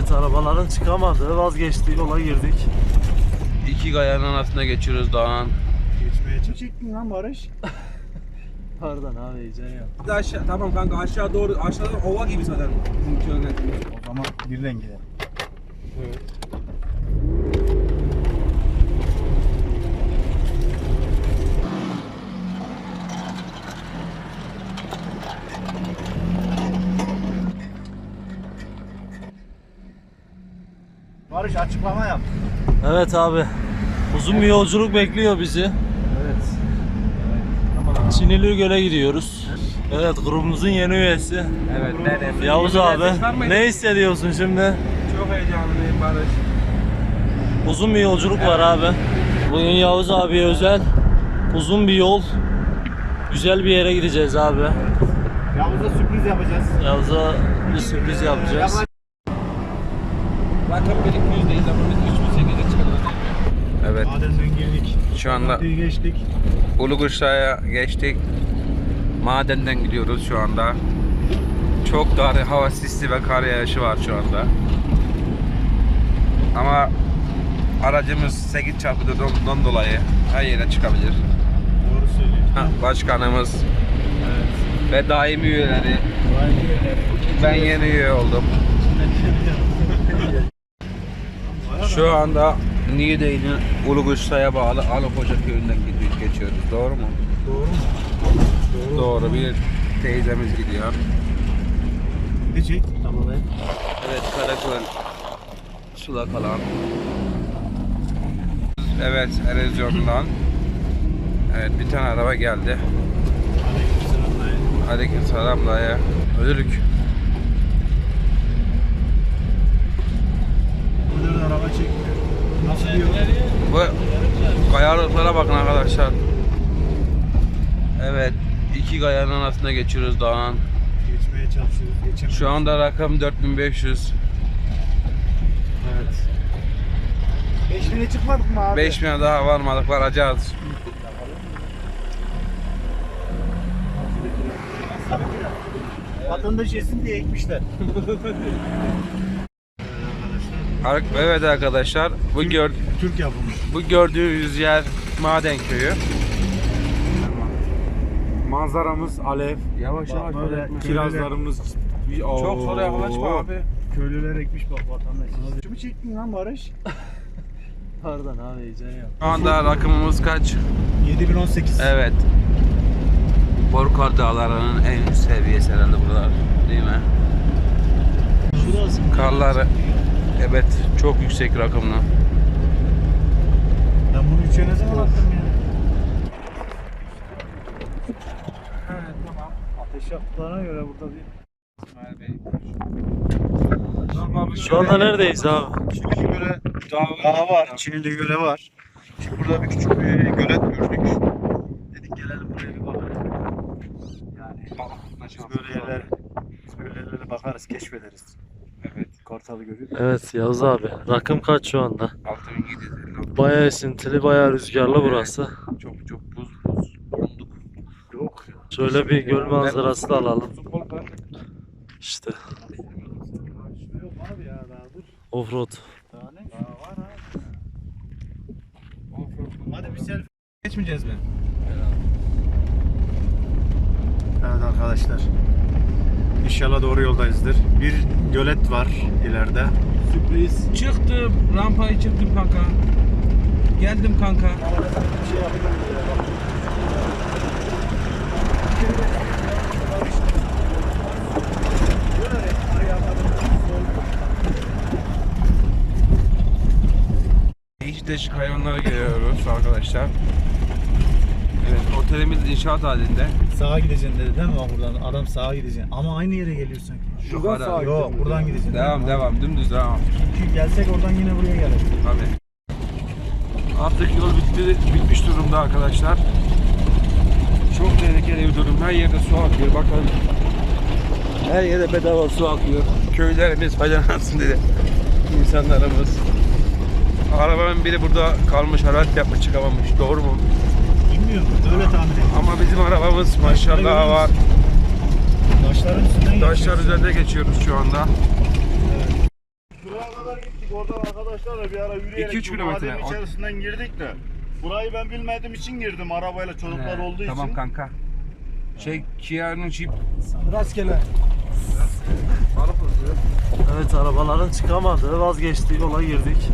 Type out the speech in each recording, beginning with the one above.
Evet arabaların çıkamadığı vazgeçti yola girdik. İki kayanın altına geçiyoruz dağın. Geçmeye çektin lan Barış. Pardon abi heyecan ya. Aşağı, tamam kanka aşağı doğru aşağıdan ova gibi zaten bizim köyden. O zaman birden gidelim. Barış açıklama yap. Evet abi. Uzun bir yolculuk bekliyor bizi. Evet. Çinili Göl'e gidiyoruz. Evet grubumuzun yeni üyesi. Evet ben Yavuz abi. Ne hissediyorsun şimdi? Çok heyecanlıyım Barış. Uzun bir yolculuk var abi. Bugün Yavuz abiye özel uzun bir yol. Güzel bir yere gideceğiz abi. Yavuz'a sürpriz yapacağız. Yavuz'a bir sürpriz yapacağız. Rakam benim yüzdeyiz ama biz 3008'e çıkarız. Madenden girdik. şu anda geçtik. Uluguş'a'ya geçtik. Madenden gidiyoruz şu anda. Çok dar hava sisli ve kar yağışı var şu anda. Ama aracımız 8 çarpı dörtten dolayı her yere çıkabilir. Doğru söylüyorsun. Ha, Başkanımız Evet. ve daimi üyeleri. Be. Ben yeni üye oldum. Şu anda Niğde'nin Uluguş'a'ya bağlı Alıkoca köyünden gidiyoruz, geçiyoruz. Doğru mu? Doğru mu? Doğru. Doğru. Bir teyzemiz gidiyor. Ne çek? Tamam Evet Karaköy Sulak alan. Evet erozyondan. Evet bir tane araba geldi. Aleyküm selam dayı. Burada da araba çekmiyor. Nasıl? Bu kayalıklara bakın arkadaşlar. Evet iki kayanın altına geçiyoruz dağın. Geçmeye çalışıyoruz. Geçemiyoruz. Şu anda rakam 4500. Evet. 5000'e çıkmadık mı abi? 5000'e daha varmadık varacağız. Vatandaş yesin diye ekmişler. Evet arkadaşlar bu gör Türk yapımı. bu gördüğünüz yer Maden Köyü. Manzaramız alev. Yavaş Bak böyle Kirazlarımız çok sonra yaklaşma abi. Köylüler ekmiş bak vatandaş. Kimi çektin lan Barış? Pardon abi heyecan ya. Şu anda rakımımız kaç? 7018. Evet. Borkar Dağları'nın en üst seviyesi herhalde buralar. Değil mi? Şurası. Karlar evet çok yüksek rakımlı. Ben bunu üçe ne zaman attım ya? Evet tamam. Ateş yaptıklarına göre burada bir... Şu anda neredeyiz abi? Çinili göle dağ var. Çinili göle var. Şimdi burada bir küçük bir gölet gördük. Dedik gelelim buraya bir bakalım. Yani biz böyle yerler, biz böyle yerlere bakarız, keşfederiz. Evet. Kartalı görüyor. Evet Yavuz abi. Rakım kaç şu anda? 6750. Bayağı esintili, bayağı rüzgarlı burası. Çok çok buz buz. Donduk. Yok. Şöyle bir göl manzarası da alalım. İşte Yok abi ya daha dur. offroad. Hadi bir selfie. Geçmeyeceğiz mi? Evet arkadaşlar. İnşallah doğru yoldayızdır. Bir gölet var ileride. Sürpriz. Çıktım, rampayı çıktım kanka. Geldim kanka. Şey. Değişik değişik hayvanlara görüyoruz arkadaşlar. Evet, otelimiz inşaat halinde. Sağa gideceksin dedi değil mi bak buradan? Adam sağa gideceksin. Ama aynı yere geliyor sanki. Şuradan sağa Yok buradan gideceksin. Devam devam, dümdüz devam. Çünkü gelsek oradan yine buraya geliriz. Tabii. Artık yol bitti, bitmiş durumda arkadaşlar. Çok tehlikeli bir durum. Her yerde su akıyor. Bakın. Her yere bedava su akıyor. Köylerimiz faydalansın dedi. İnsanlarımız. Arabanın biri burada kalmış, harat yapmış, çıkamamış. Doğru mu? Bilmiyorum. Öyle tahmin ediyorum. Ama bizim arabamız maşallah var. Taşların üstünden Taşlar geçiyoruz. üzerinde geçiyoruz şu anda. Burası oradan arkadaşlarla bir ara yürüyerek 2-3 bu kilometre. madenin içerisinden girdik de. Burayı ben bilmediğim için girdim arabayla çocuklar He, olduğu tamam için. kanka. Şey Kia'nın Jeep Rastgele. Evet arabaların çıkamadığı vazgeçtiği yola girdik.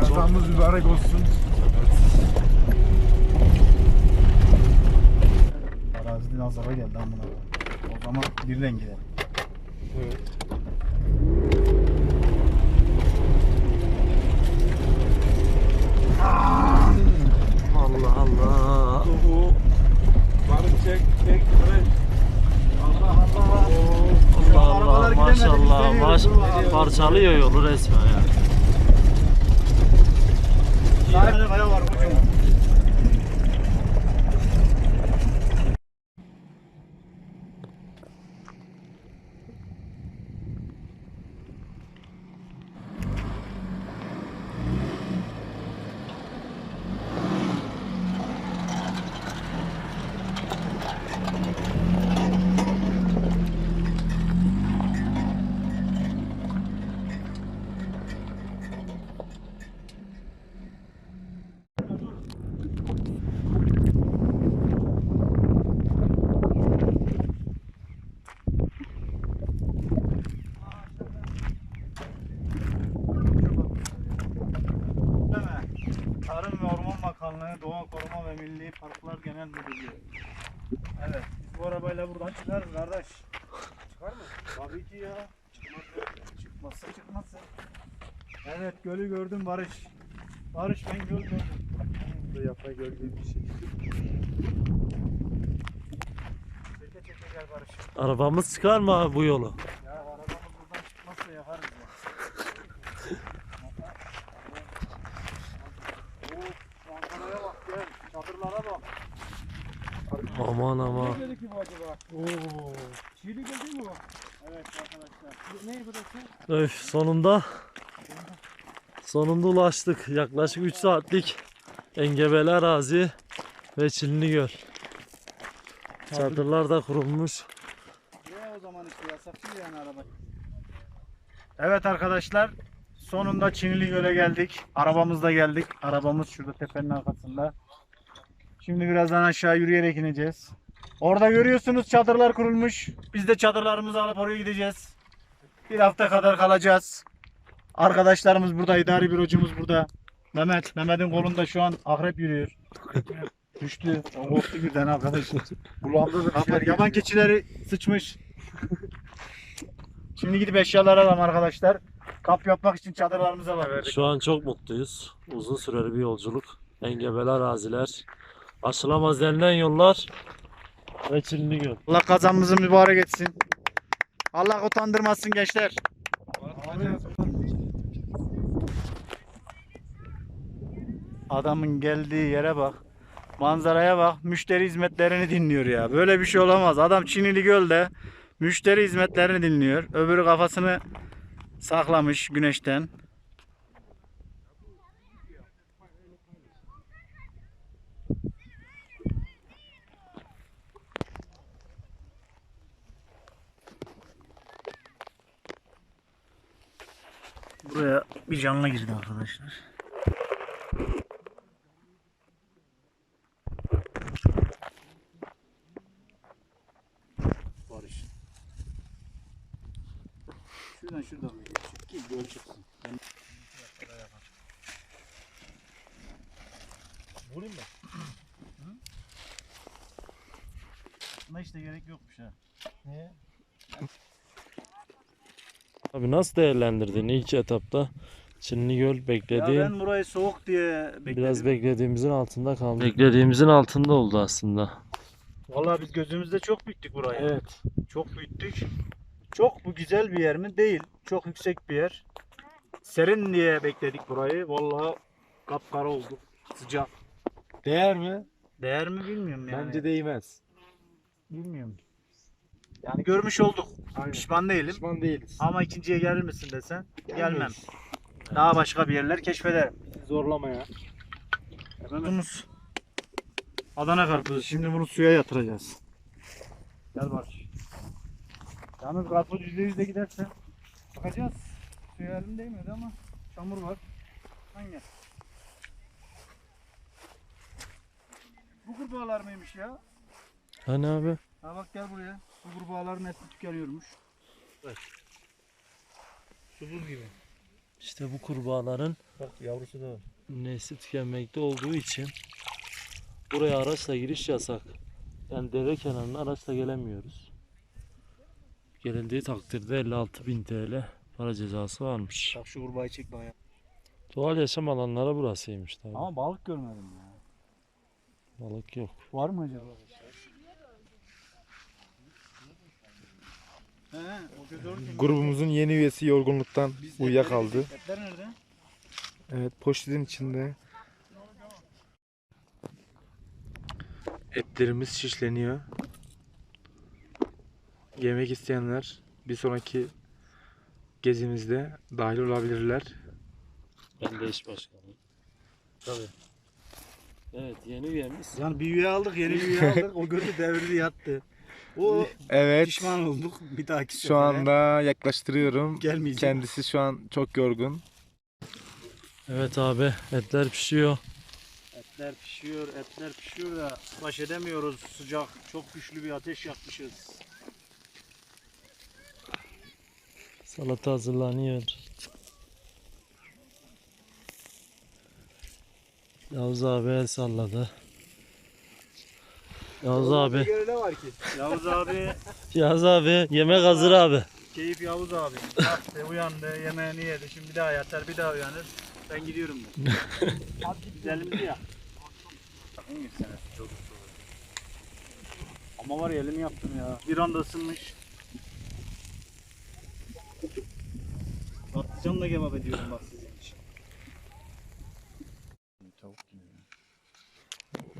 Kazamız mübarek olsun. Arazi nazara geldi amına. O zaman birden gidelim. Allah Allah. Barış çek çek. Allah Allah. Allah Allah gidemedik, maşallah maş parçalıyor yolu resmen ya. Bir tane kaya var kocaman. Değil mi? Tarım ve Orman Bakanlığı, Doğa Koruma ve Milli Parklar Genel Müdürlüğü. Evet, biz bu arabayla buradan çıkarız kardeş. Çıkar mı? Tabii ki ya. Çıkmaz- Çıkmazsa çıkmazsa. Evet, gölü gördüm Barış. Barış ben göl gördüm. Burada yapay göl gibi bir şey. Çeke çeke gel Barış. Arabamız çıkar mı abi bu yolu? Ya arabamız buradan çıkmazsa yakarız ya. Oo, Ankara'ya bak gel. Çadırlara bak. Aman aman. Ne dedi ki bu acaba? Oo. Çiğli geldi mi bu? Evet arkadaşlar. Ne burası? Öf sonunda sonunda ulaştık. Yaklaşık 3 saatlik engebeli arazi ve Çinli Göl. Çadırlar da kurulmuş. Ne o zaman işte yasak yani araba. Evet arkadaşlar. Sonunda Çinili Göl'e geldik. Arabamızla geldik. Arabamız şurada tepenin arkasında. Şimdi birazdan aşağı yürüyerek ineceğiz. Orada görüyorsunuz çadırlar kurulmuş. Biz de çadırlarımızı alıp oraya gideceğiz. Bir hafta kadar kalacağız. Arkadaşlarımız burada, idari bürocumuz burada. Mehmet, Mehmet'in kolunda şu an akrep yürüyor. Düştü. Korktu birden arkadaşlar. Bulandı da Kaplar, yaban keçileri sıçmış. Şimdi gidip eşyalar alalım arkadaşlar. Kamp yapmak için çadırlarımıza var. Şu an çok mutluyuz. Uzun süreli bir yolculuk. Engebeli araziler. Aşılamaz denilen yollar ve Çinli Göl. Allah kazanımızı mübarek etsin. Allah utandırmasın gençler. Adamın geldiği yere bak. Manzaraya bak. Müşteri hizmetlerini dinliyor ya. Böyle bir şey olamaz. Adam Çinili Göl'de müşteri hizmetlerini dinliyor. Öbürü kafasını saklamış güneşten. Buraya bir canlı girdi arkadaşlar. Barış. Şuradan şuradan. Çık ki göl çıksın. Ben... Vurayım mı? Buna işte gerek yokmuş ha. Niye? Abi nasıl değerlendirdin ilk etapta? Çinli Göl Ya beklediğin ben burayı soğuk diye bekledim. biraz beklediğimizin altında kaldı. Beklediğimizin altında oldu aslında. Vallahi biz gözümüzde çok büyüttük burayı. Evet. Çok büyüttük. Çok bu güzel bir yer mi? Değil. Çok yüksek bir yer. Serin diye bekledik burayı. Vallahi kapkara olduk. Sıcak. Değer mi? Değer mi bilmiyorum yani. Bence değmez. bilmiyorum. Yani görmüş olduk. Aynen. Pişman değilim. Pişman değiliz. Ama ikinciye gelir misin desen gelmem. Gelmeyiz. Daha başka bir yerler keşfederim. Zorlama ya. Karpuzumuz. Adana karpuzu. Şimdi bunu suya yatıracağız. Gel Barış. Yalnız karpuz %100 de giderse bakacağız. Suya elim değmedi ama çamur var. Hangi? Bu kurbağalar mıymış ya? Hani abi? Ha bak gel buraya. Bu kurbağaların nesli tükeniyormuş. Su buz gibi. İşte bu kurbağaların Bak yavrusu da var. nesli tükenmekte olduğu için buraya araçla giriş yasak. Yani dere kenarına araçla gelemiyoruz. Gelindiği takdirde 56.000 TL para cezası varmış. Bak şu kurbağayı çek bana. Doğal yaşam alanları burasıymış tabii. Ama balık görmedim ya. Balık yok. Var mı acaba? He, o göz orada. Grubumuzun yeni üyesi yorgunluktan uyuyakaldı. Etler nerede? Evet poşetin içinde. Etlerimiz şişleniyor. Yemek isteyenler bir sonraki gezimizde dahil olabilirler. Ben de iş başkanı. Tabii. Evet yeni üyemiz. Yani bir üye aldık, yeni bir üye aldık. O gözü devirdi yattı. O Evet pişman olduk bir dahaki şu sefere. anda yaklaştırıyorum. gelmeyecek. Kendisi şu an çok yorgun. Evet abi etler pişiyor. Etler pişiyor, etler pişiyor da baş edemiyoruz. Sıcak, çok güçlü bir ateş yakmışız. Salata hazırlanıyor. Yavuz abi el salladı. Yavuz abi. ne var ki? Yavuz abi, Yavuz abi yemek hazır abi. keyif Yavuz abi. Kalktı, uyandı, yemeğini yedi. Şimdi bir daha yatar, bir daha uyanır. Ben gidiyorum ben. Hadi gidelim ya. Ama var ya elimi yaptım ya. Bir anda ısınmış. Patlıcanla kebap ediyorum bak sizin için.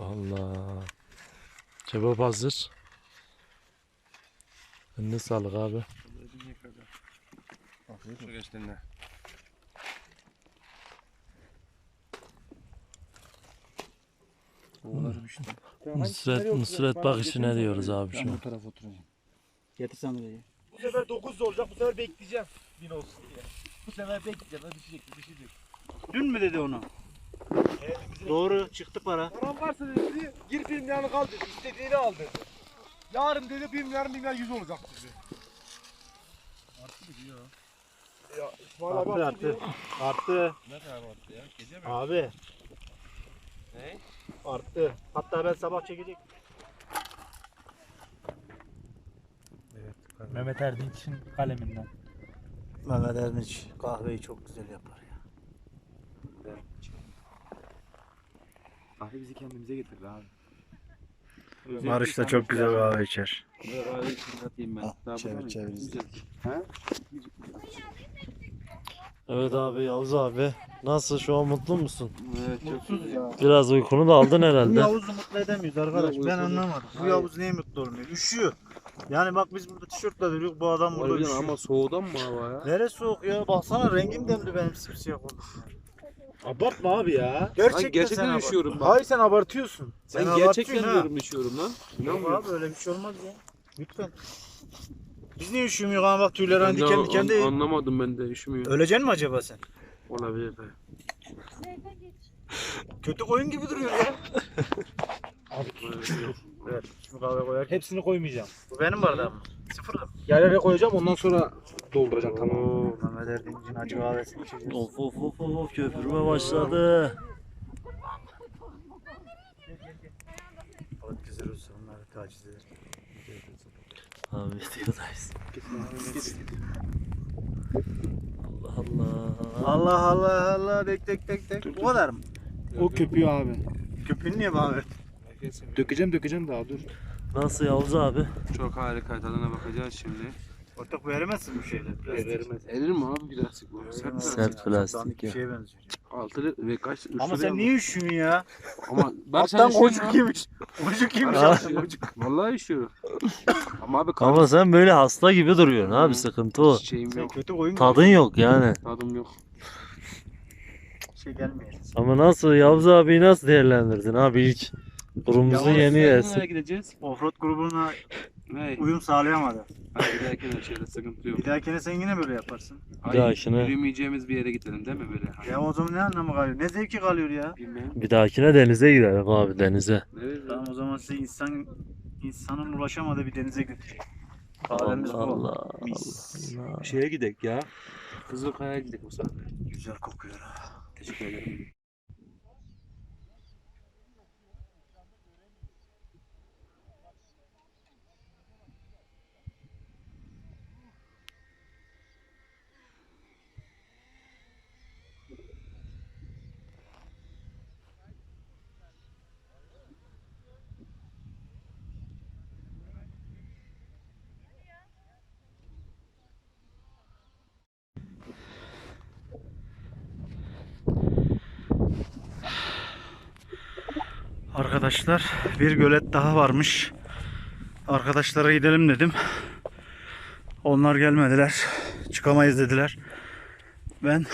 Allah. Kebap hazır. Eline sağlık abi. Şu geçtiğinde. Nusret, Nusret bak işine diyoruz abi şu an. bu tarafa oturacağım. Getir sandalyeyi. Bu sefer 9 olacak. Bu sefer bekleyeceğim. Bin olsun diye. Bu sefer bekleyeceğim. Hadi düşecek, düşecek. Dün mü dedi onu? Doğru çıktı para. Param varsa dedi, gir bir milyarını kal dedi. İstediğini al dedi. Yarın dedi bir milyar bir milyar yüz olacak dedi. Arttı mı diyor? Ya İsmail abi Arttı arttı diyor. arttı. Arttı. Ne kadar arttı ya? Gece mi? Abi. Ne? Arttı. Hatta ben sabah çekecek. Mehmet Erdinç'in kaleminden. Mehmet Erdinç kahveyi çok güzel yapar Kahve bizi kendimize getirdi abi. Barış da çok güzel kahve içer. Kahve için atayım ben. Daha çevir, çevir. Evet abi Yavuz abi. Nasıl şu an mutlu musun? Evet çok Mutsuz ya. Biraz uykunu da aldın Bu herhalde. Yavuz'u mutlu edemiyoruz arkadaş. Ben anlamadım. Bu. Yavuz niye mutlu olmuyor? Üşüyor. Yani bak biz burada tişörtle duruyoruz. Bu adam burada üşüyor. ama soğudan mı hava ya? Neresi soğuk ya? Baksana rengim demli benim simsiyah oldu. Abartma abi ya. Gerçekten, Ben gerçekten sen üşüyorum bak. Hayır sen abartıyorsun. Ben Sen gerçekten abartıyorsun ha. diyorum üşüyorum lan. Yok abi öyle bir şey olmaz ya. Lütfen. Biz niye üşümüyor ama bak tüyler hani diken diken değil. Anlamadım ben de üşümüyorum. Öleceksin mi acaba sen? Olabilir de. Kötü koyun gibi duruyor ya. Evet, şimdi kahve koyar. Hepsini koymayacağım. Bu benim bardağım. Sıfırda. Yerlere koyacağım ondan sonra dolduracağım tamam. Oo, Mehmet Erdinç'in acı kahvesini içeceğiz. Of of of of, of köpürme başladı. Balık güzel olsa onları taciz eder. Abi videodayız. Allah Allah. Allah Allah Allah tek tek tek tek. Bu kadar mı? O köpüğü abi. Köpüğünü niye bana ver? Dökeceğim dökeceğim daha dur. Nasıl Yavuz abi? Çok harika tadına bakacağız şimdi. Ortak bu erimezsin bu şeyler. Plastik. Erir mi abi plastik bu? Sert? Sert plastik bir şeye benziyor. Altı ve kaç? Ama sen niye üşüyorsun ya? Ama ben Alttan sen kocuk yemiş. Kocuk yemiş. Alttan kocuk. Vallahi üşüyorum. Ama abi Ama sen böyle hasta gibi duruyorsun abi sıkıntı o. şeyim yok. kötü gibi. Tadın yok yani. Tadım yok. şey gelmiyor. Ama nasıl Yavuz abi nasıl değerlendirdin abi ilk grubumuzun yeni üyesi. Nereye gideceğiz? Offroad grubuna Ne? Uyum sağlayamadı. Hadi bir dahakine şeyde sıkıntı yok. Bir dahakine sen yine böyle yaparsın. Hayır, dahakine- Yürümeyeceğimiz bir yere gidelim değil mi böyle? Hani Ya o zaman ne anlamı kalıyor? Ne zevki kalıyor ya? Bilmem. Bir dahakine denize gidelim abi denize. Nereye? Tamam o zaman size insan insanın ulaşamadığı bir denize götüreyim. Allah Bademimiz bu. Allah. Mis. Allah. Şeye gidek ya. Kızılkaya'ya gidelim bu sefer. Güzel kokuyor ha. Teşekkür ederim. Arkadaşlar bir gölet daha varmış. Arkadaşlara gidelim dedim. Onlar gelmediler. Çıkamayız dediler. Ben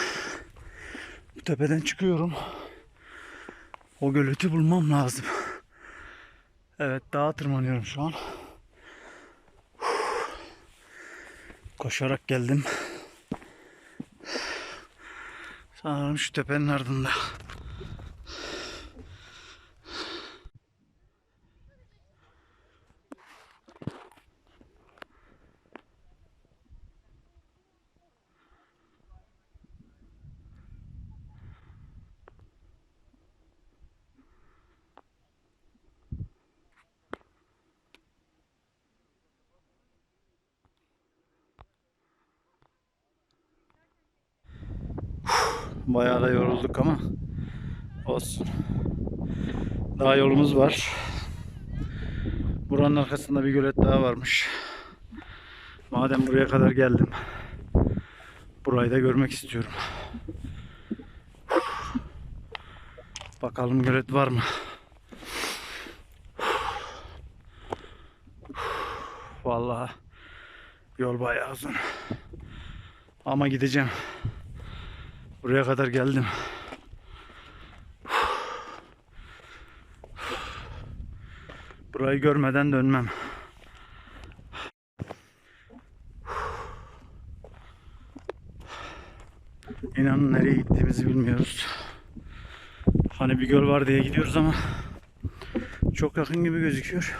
bu tepeden çıkıyorum. O göleti bulmam lazım. Evet dağa tırmanıyorum şu an. Koşarak geldim. Sanırım şu tepenin ardında. Bayağı da yorulduk ama olsun. Daha yolumuz var. Buranın arkasında bir gölet daha varmış. Madem buraya kadar geldim. Burayı da görmek istiyorum. Bakalım gölet var mı? Vallahi yol bayağı uzun. Ama gideceğim. Buraya kadar geldim. Burayı görmeden dönmem. İnanın nereye gittiğimizi bilmiyoruz. Hani bir göl var diye gidiyoruz ama çok yakın gibi gözüküyor.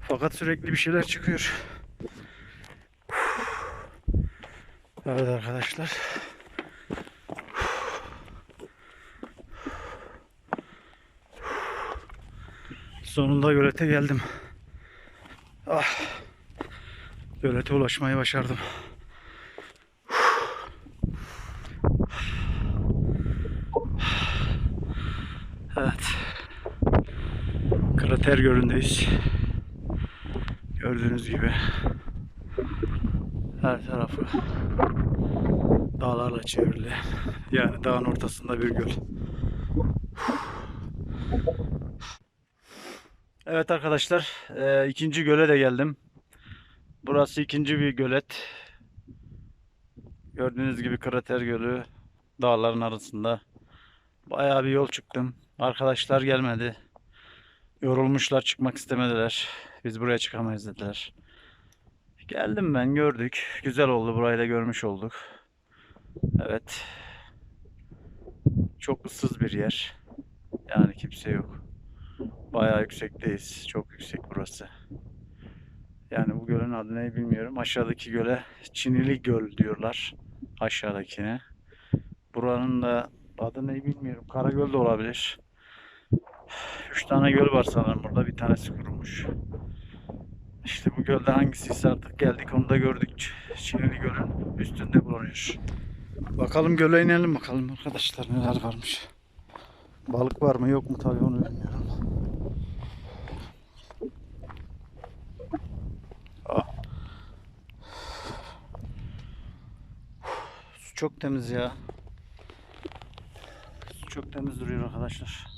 Fakat sürekli bir şeyler çıkıyor. Evet arkadaşlar. Sonunda gölete geldim. Ah. Gölete ulaşmayı başardım. Evet. Krater gölündeyiz. Gördüğünüz gibi her tarafı dağlarla çevrili. Yani dağın ortasında bir göl. Evet arkadaşlar, e, ikinci göle de geldim. Burası ikinci bir gölet. Gördüğünüz gibi krater gölü dağların arasında. Bayağı bir yol çıktım. Arkadaşlar gelmedi. Yorulmuşlar, çıkmak istemediler. Biz buraya çıkamayız dediler. Geldim ben, gördük. Güzel oldu, burayı da görmüş olduk. Evet. Çok ıssız bir yer. Yani kimse yok. Bayağı yüksekteyiz. Çok yüksek burası. Yani bu gölün adı ne bilmiyorum. Aşağıdaki göle Çinili Göl diyorlar. Aşağıdakine. Buranın da adı ne bilmiyorum. Karagöl de olabilir. Üç tane göl var sanırım burada. Bir tanesi kurumuş. İşte bu gölde hangisiyse artık geldik onu da gördük. Çinili Göl'ün üstünde bulunuyor. Bakalım göle inelim bakalım arkadaşlar neler varmış. Balık var mı yok mu tabii onu bilmiyorum. Su çok temiz ya. Su çok temiz duruyor arkadaşlar.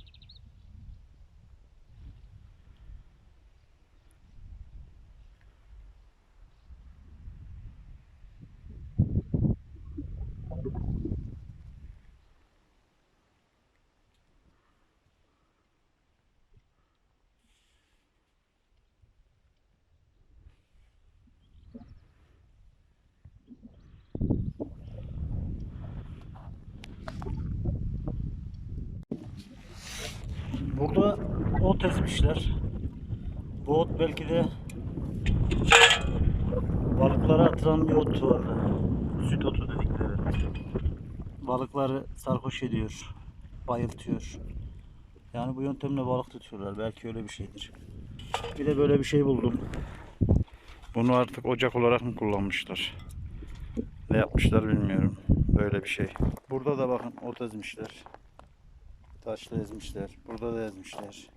Burada ot ezmişler. Bu ot belki de balıklara atılan bir ot vardı. Süt otu dedikleri. Balıkları sarhoş ediyor. Bayıltıyor. Yani bu yöntemle balık tutuyorlar. Belki öyle bir şeydir. Bir de böyle bir şey buldum. Bunu artık ocak olarak mı kullanmışlar? Ne yapmışlar bilmiyorum. Böyle bir şey. Burada da bakın ot ezmişler. Taşla ezmişler. Burada da ezmişler.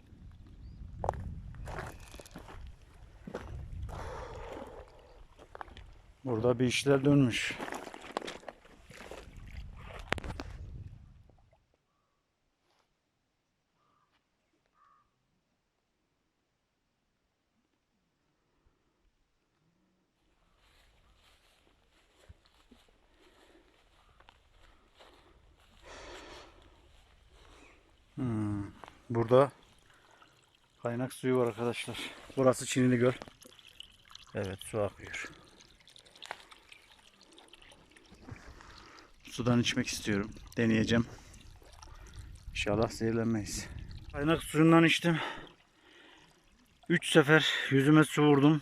Burada bir işler dönmüş. Hmm, Burada kaynak suyu var arkadaşlar. Burası Çinili Göl. Evet su akıyor. Sudan içmek istiyorum. Deneyeceğim. İnşallah zehirlenmeyiz. Kaynak suyundan içtim. 3 sefer yüzüme su vurdum.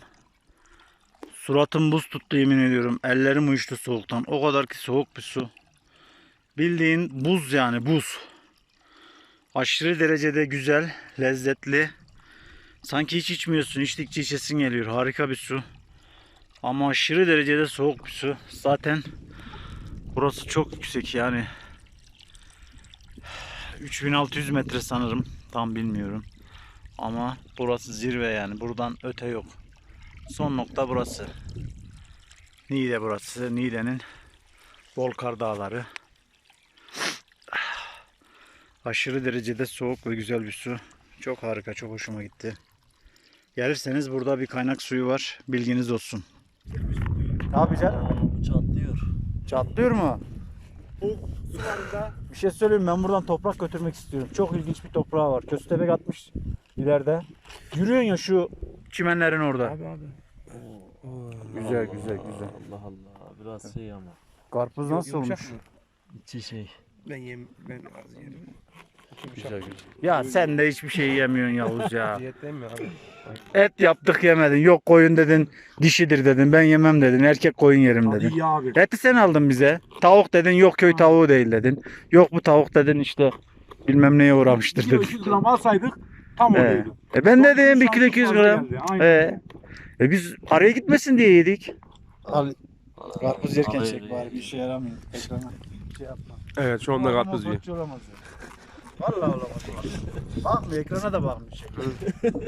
Suratım buz tuttu yemin ediyorum. Ellerim uyuştu soğuktan. O kadar ki soğuk bir su. Bildiğin buz yani buz. Aşırı derecede güzel, lezzetli. Sanki hiç içmiyorsun. içtikçe içesin geliyor. Harika bir su. Ama aşırı derecede soğuk bir su. Zaten burası çok yüksek yani. 3600 metre sanırım. Tam bilmiyorum. Ama burası zirve yani. Buradan öte yok. Son nokta burası. Niğde burası. Niğde'nin Bolkar Dağları. Aşırı derecede soğuk ve güzel bir su. Çok harika, çok hoşuma gitti. Gelirseniz burada bir kaynak suyu var. Bilginiz olsun. Ne yapacaksın? Çatlıyor. Çatlıyor mu? Bir şey söyleyeyim ben buradan toprak götürmek istiyorum. Çok ilginç bir toprağı var. Köstebek atmış ileride. Yürüyorsun ya şu çimenlerin orada. Abi abi. Güzel güzel güzel. Allah Allah. Biraz şey ama. Karpuz nasıl Yumuşak olmuş? mı? İçi şey. Ben yem ben az yerim. Güzel güzel. Ya sen de hiçbir şey yemiyorsun Yavuz ya. Diyetteyim mi abi? Et yaptık yemedin. Yok koyun dedin. Dişidir dedin. Ben yemem dedin. Erkek koyun yerim dedin. Hadi ya abi. Eti sen aldın bize. Tavuk dedin. Yok köy tavuğu değil dedin. Yok bu tavuk dedin işte bilmem neye uğramıştır Kilo dedin. 200 gram alsaydık tam Ee, oradaydı. e ben de dedim 1 Şansı kilo 200 fazla gram. Ee, e biz araya gitmesin diye yedik. Al. Karpuz yerken çek bari, bir işe yaramıyor. Ekrana şey yapma. Evet şu anda karpuz yiyor. Olamaz ya. Vallahi olamaz. Bakmıyor ekrana da bakmıyor.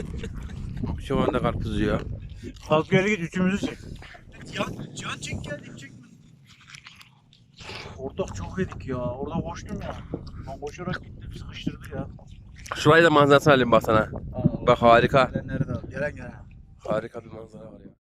Şu anda karpuz yiyor. Kalk yere git üçümüzü çek. Ortak çok yedik ya. Orada koştum ya. Ben koşarak gittim sıkıştırdı ya. Şurayı da manzarasını alayım bak sana. Bak harika. Nerede? Gelen gelen. Harika bir manzara var ya.